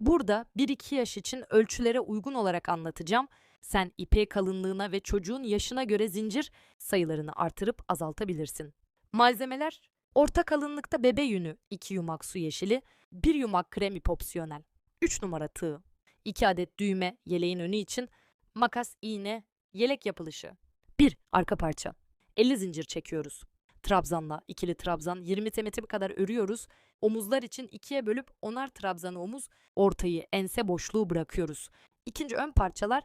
Burada 1-2 yaş için ölçülere uygun olarak anlatacağım. Sen ipe kalınlığına ve çocuğun yaşına göre zincir sayılarını artırıp azaltabilirsin. Malzemeler orta kalınlıkta bebe yünü 2 yumak su yeşili, 1 yumak krem ip opsiyonel, 3 numara tığ, 2 adet düğme yeleğin önü için, makas, iğne, yelek yapılışı. 1. Arka parça. 50 zincir çekiyoruz. Trabzanla ikili trabzan 20 cm kadar örüyoruz. Omuzlar için ikiye bölüp onar trabzanı omuz, ortayı ense boşluğu bırakıyoruz. İkinci ön parçalar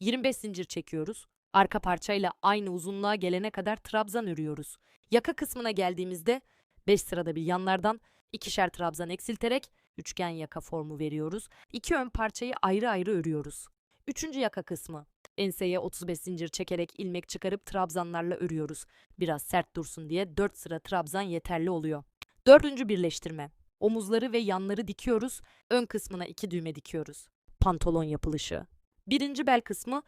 25 zincir çekiyoruz. Arka parçayla aynı uzunluğa gelene kadar trabzan örüyoruz. Yaka kısmına geldiğimizde 5 sırada bir yanlardan ikişer trabzan eksilterek üçgen yaka formu veriyoruz. İki ön parçayı ayrı ayrı örüyoruz. Üçüncü yaka kısmı. Enseye 35 zincir çekerek ilmek çıkarıp trabzanlarla örüyoruz. Biraz sert dursun diye 4 sıra trabzan yeterli oluyor. Dördüncü birleştirme. Omuzları ve yanları dikiyoruz. Ön kısmına iki düğme dikiyoruz. Pantolon yapılışı. Birinci bel kısmı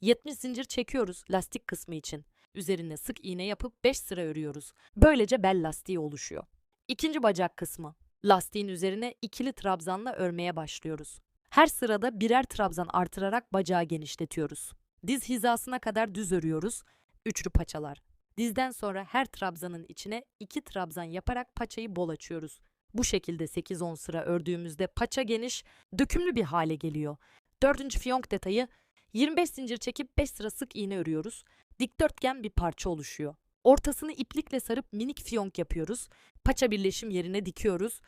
70 zincir çekiyoruz lastik kısmı için. Üzerine sık iğne yapıp 5 sıra örüyoruz. Böylece bel lastiği oluşuyor. İkinci bacak kısmı. Lastiğin üzerine ikili trabzanla örmeye başlıyoruz. Her sırada birer trabzan artırarak bacağı genişletiyoruz. Diz hizasına kadar düz örüyoruz. Üçlü paçalar. Dizden sonra her trabzanın içine iki trabzan yaparak paçayı bol açıyoruz. Bu şekilde 8-10 sıra ördüğümüzde paça geniş, dökümlü bir hale geliyor. Dördüncü fiyonk detayı 25 zincir çekip 5 sıra sık iğne örüyoruz. Dikdörtgen bir parça oluşuyor. Ortasını iplikle sarıp minik fiyonk yapıyoruz. Paça birleşim yerine dikiyoruz.